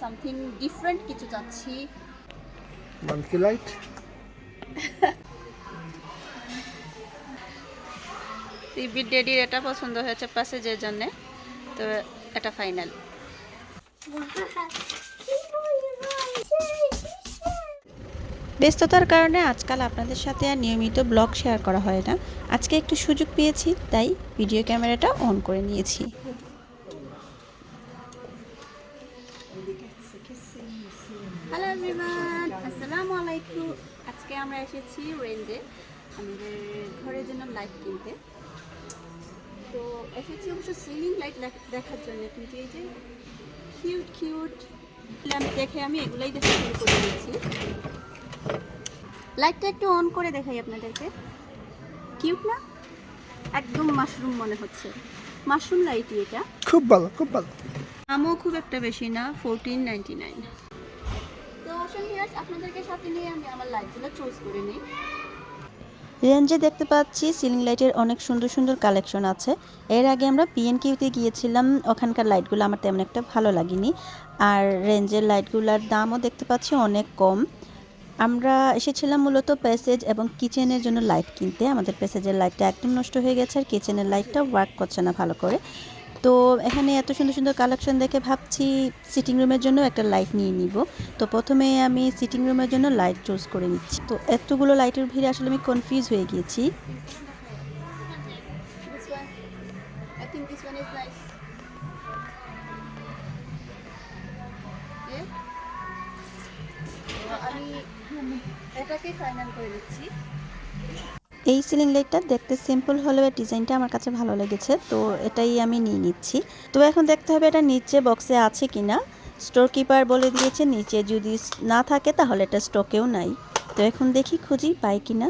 Something different কিছু চাচ্ছি। Monkey light টিভির ডেডির এটা পছন্দ হয়েছে প্যাসেজের জন্য। তো এটা ফাইনাল ব্যস্ততার কারণে আজকাল আপনাদের সাথে আর নিয়মিত ব্লগ শেয়ার করা হয় না। আজকে একটু সুযোগ পেয়েছি তাই ভিডিও ক্যামেরাটা অন করে নিয়েছি। আলাইকুম আজকে আমরা এসেছি রেঞ্জে আমাদের ঘরের জন্য লাইট কিনতে। তো এসেছি অবশ্য সিলিং লাইট দেখার জন্য কিন্তু এই যে কিউট কিউট ল্যাম্প দেখে আমি এগুলাই দেখা শুরু করে দিয়েছি। লাইটটা একটু অন করে দেখাই আপনাদেরকে। কিউট না? একদম মাশরুম মনে হচ্ছে। মাশরুম লাইটই এটা। খুব ভালো খুব ভালো। দামও খুব একটা বেশি না ফোরটিন নাইনটি নাইন রেঞ্জে দেখতে পাচ্ছি সিলিং লাইটের অনেক সুন্দর সুন্দর কালেকশন আছে। এর আগে আমরা পিএনকিউতে গিয়েছিলাম, ওখানকার লাইটগুলো আমার তেমন একটা ভালো লাগেনি। আর রেঞ্জের লাইটগুলোর দামও দেখতে পাচ্ছি অনেক কম। আমরা এসেছিলাম মূলত প্যাসেজ এবং কিচেনের জন্য লাইট কিনতে। আমাদের প্যাসেজের লাইটটা একদম নষ্ট হয়ে গেছে, আর কিচেনের লাইটটা ওয়ার্ক করছে না ভালো করে। তো এখানে এত সুন্দর সুন্দর কালেকশন দেখে ভাবছি সিটিং রুমের জন্য একটা লাইট নিয়ে নিব তো প্রথমে আমি সিটিং রুমের জন্য লাইট চুজ করে নিচ্ছি তো এতগুলো লাইটের ভিড়ে আসলে আমি কনফিউজ হয়ে গিয়েছি আমি এটাকে ফাইনাল করে দিচ্ছি এই সিলিং লাইটটা দেখতে সিম্পল হলেও ডিজাইনটা আমার কাছে ভালো লেগেছে, তো এটাই আমি নিয়ে নিচ্ছি। তো এখন দেখতে হবে এটা নিচে বক্সে আছে কিনা। স্টোর কিপার বলে দিয়েছে, নিচে যদি না থাকে তাহলে এটা স্টকেও নাই। তো এখন দেখি খুঁজি পাই কিনা।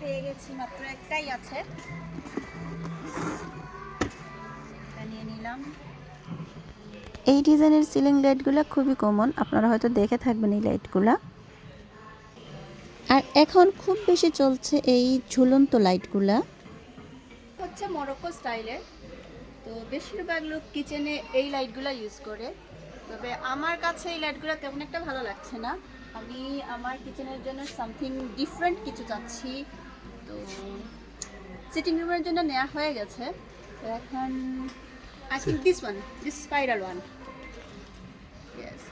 পেয়ে গেছি মাত্র একটাই আছে। নিয়ে নিলাম। এই ডিজাইনের সিলিং লাইটগুলো খুবই কমন আপনারা হয়তো দেখে থাকবেন এই লাইটগুলো আর এখন খুব বেশি চলছে এই ঝুলন্ত লাইটগুলা হচ্ছে মরক্কো স্টাইলের তো বেশিরভাগ লোক কিচেনে এই লাইটগুলো ইউজ করে। তবে আমার কাছে এই লাইটগুলো তেমন একটা ভালো লাগছে না। আমি আমার কিচেনের জন্য সামথিং ডিফারেন্ট কিছু চাচ্ছি। তো সিটিং রুমের জন্য নেওয়া হয়ে গেছে। তো এখন I think this one this spiral one yes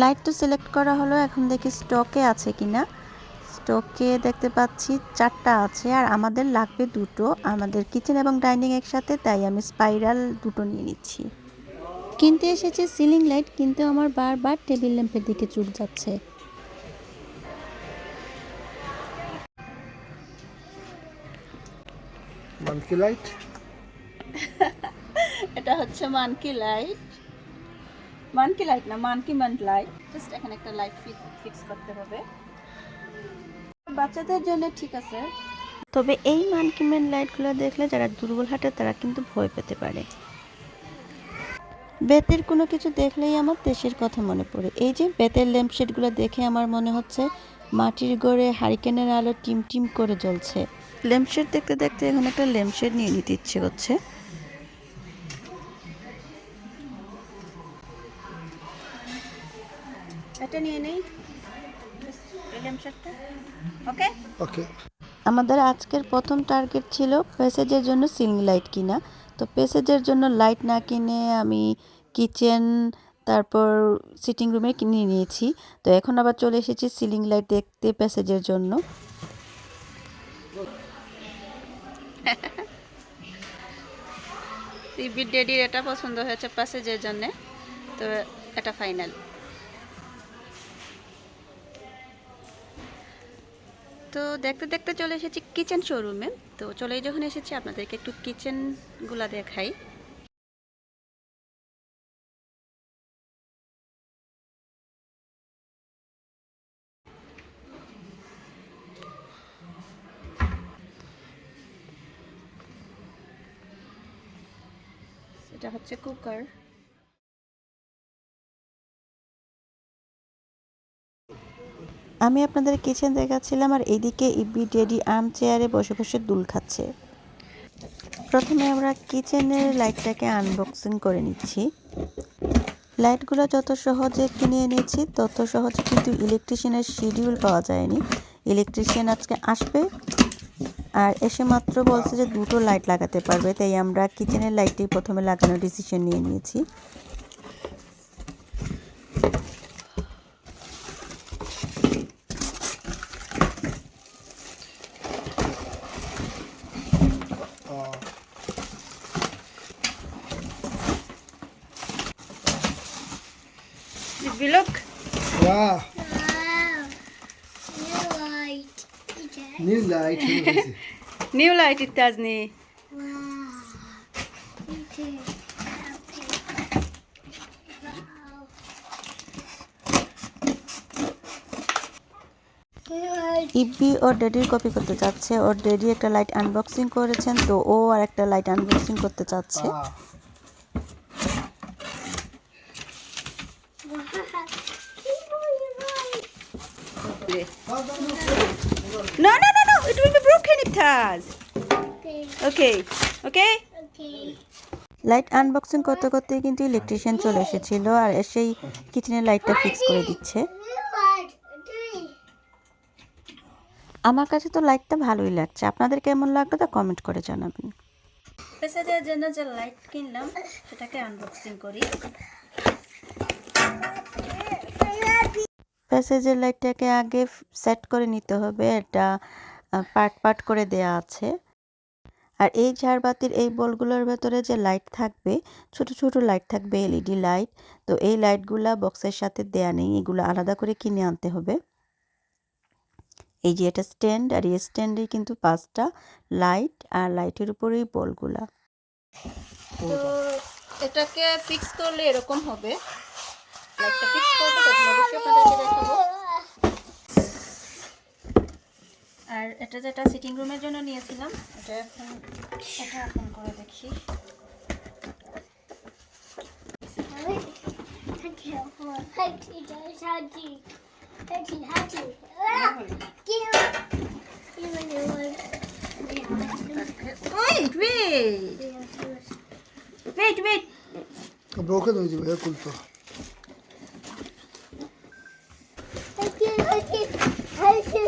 light তো সিলেক্ট করা হলো এখন দেখি স্টকে আছে কিনা। স্টকে দেখতে পাচ্ছি চারটা আছে আর আমাদের লাগবে দুটো। আমাদের কিচেন এবং ডাইনিং একসাথে তাই আমি স্পাইরাল দুটো নিয়ে নিচ্ছি। কিনতে এসেছে সিলিং লাইট কিন্তু আমার বারবার টেবিল ল্যাম্পের দিকে চুট যাচ্ছে। লাইট এটা হচ্ছে মানকি লাইট। মানকি লাইট না মানকি মান্ট লাইট। জাস্ট এখানে একটা লাইট ফিক্স করতে হবে। বাচ্চাদের জন্য ঠিক আছে। তবে এই মানকিমেন লাইটগুলো দেখলে যারা দুর্বল হাটে তারা কিন্তু ভয় পেতে পারে। বেতের কোনো কিছু দেখলেই আমার দেশের কথা মনে পড়ে। এই যে বেতের ল্যাম্পশেডগুলো দেখে আমার মনে হচ্ছে মাটির গড়ে হারিকেনের আলো টিম টিম করে জ্বলছে। ল্যাম্পশেড দেখতে দেখতে এখন একটা ল্যাম্পশেড নিয়ে নিতে ইচ্ছে করছে। এটা নিয়ে নেই। ল্যাম্পশেডটা ওকে ওকে আমাদের আজকের প্রথম টার্গেট ছিল প্যাসেজের জন্য সিলিং লাইট কিনা। তো প্যাসেজের জন্য লাইট না কিনে আমি কিচেন তারপর সিটিং রুমে কিনে নিয়েছি। তো এখন আবার চলে এসেছি সিলিং লাইট দেখতে প্যাসেজের জন্য। টিভির ডেডির এটা পছন্দ হয়েছে প্যাসেজের জন্য। তো এটা ফাইনাল তো দেখতে দেখতে চলে এসেছি কিচেন শোরুমে তো চলে যখন এসেছি, আপনাদেরকে একটু কিচেনগুলা দেখাই। এটা হচ্ছে কুকার আমি আপনাদের কিচেন দেখাচ্ছিলাম আর এদিকে ইবি ডেডি আর্ম চেয়ারে বসে বসে দুল খাচ্ছে। প্রথমে আমরা কিচেনের লাইটটাকে আনবক্সিং করে নিচ্ছি। লাইটগুলো যত সহজে কিনে এনেছি, তত সহজে কিন্তু ইলেকট্রিশিয়ানের শিডিউল পাওয়া যায়নি। ইলেকট্রিশিয়ান আজকে আসবে আর এসে মাত্র বলছে যে দুটো লাইট লাগাতে পারবে, তাই আমরা কিচেনের লাইটটাই প্রথমে লাগানোর ডিসিশন নিয়ে নিয়েছি। Wow. Wow. New light. Okay. New light. Wow. Wow. New light. ইব্বি ওর ড্যাডির কপি করতে চাচ্ছে ওর ড্যাডি একটা লাইট আনবক্সিং করেছেন তো ও আর একটা লাইট আনবক্সিং করতে চাচ্ছে No, no, no, no. It will be broken, Ittaz. Okay. Okay. Okay? Okay. Light unboxing করতে করতে কিন্তু ইলেকট্রিশিয়ান চলে এসেছিল আর এসেই কিচেনের লাইটটা ফিক্স করে দিচ্ছে. আমার কাছে তো লাইটটা ভালোই লাগছে আপনাদের কেমন লাগল তা কমেন্ট করে জানাবেন পেশাদের জন্য যে লাইট কিনলাম সেটাকে আনবক্সিং করি প্যাসেজের লাইটটাকে আগে সেট করে নিতে হবে। এটা পার্ট পার্ট করে দেয়া আছে। আর এই ঝাড়বাতির এই বলগুলোর ভেতরে যে লাইট থাকবে, ছোট ছোট লাইট থাকবে এলইডি লাইট তো এই লাইটগুলা বক্সের সাথে দেয়া নেই। এগুলো আলাদা করে কিনে আনতে হবে। এই যে এটা স্ট্যান্ড আর এই স্ট্যান্ডে কিন্তু পাঁচটা লাইট আর লাইটের উপরেই বলগুলা। তো এটাকে ফিক্স করলে এরকম হবে। লাইটটা ফিক্স করব তখন অবশ্যই আপনাদেরকে দেখাবো আর এটা যেটা সিটিং রুমের জন্য নিয়েছিলাম এটা এখন এটা এখন করে দেখি Okay, hold on. Hachi, guys, hachi. Hachi, hachi. Get out. You want to one. Wait wait wait wait broken হয়ে যাবে খুলতো Hachi, hachi, hachi.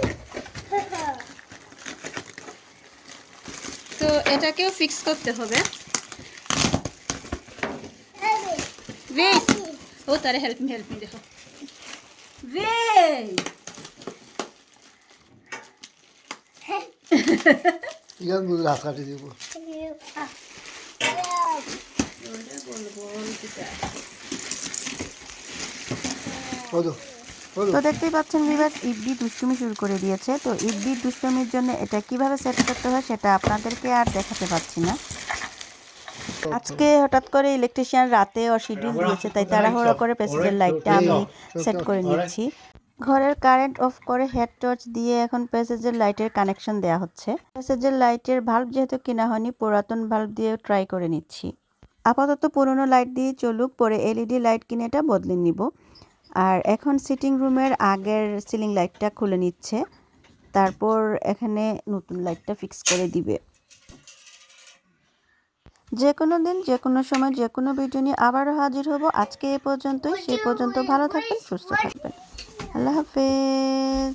তো এটাকেও ফিক্স করতে হবে। ওয়েট ও তারে হেল্প মি হেল্প মি দেখো। ওয়েট ইয়ার মধ্যে হাত কাটি দিব। হলো হলো তো দেখতেই পাচ্ছেন ভিভার্স ইব্বি দুষ্টুমি শুরু করে দিয়েছে। তো ইব্বির দুষ্টুমির জন্য এটা কীভাবে সেট করতে হয় সেটা আপনাদেরকে আর দেখাতে পাচ্ছি না। আজকে হঠাৎ করে ইলেকট্রিশিয়ান রাতে শিডিউল দিয়েছে তাই তাড়াহুড়ো করে প্যাসেজের লাইটটা আমি সেট করে নিচ্ছি। ঘরের কারেন্ট অফ করে হেড টর্চ দিয়ে এখন প্যাসেজের লাইটের কানেকশন দেওয়া হচ্ছে। প্যাসেজের লাইটের ভাল্ব যেহেতু কেনা হয়নি পুরাতন ভাল্ব দিয়ে ট্রাই করে নিচ্ছি। আপাতত পুরনো লাইট দিয়ে চলুক পরে এলইডি লাইট কিনে এটা বদলে নিব। আর এখন সিটিং রুমের আগের সিলিং লাইটটা খুলে নিচ্ছে। তারপর এখানে নতুন লাইটটা ফিক্স করে দিবে। যে কোনো দিন যে কোনো সময় যে কোনো ভিডিও নিয়ে আবারও হাজির হব। আজকে এ পর্যন্তই। সে পর্যন্ত ভালো থাকবেন, সুস্থ থাকবেন। আল্লাহ হাফেজ।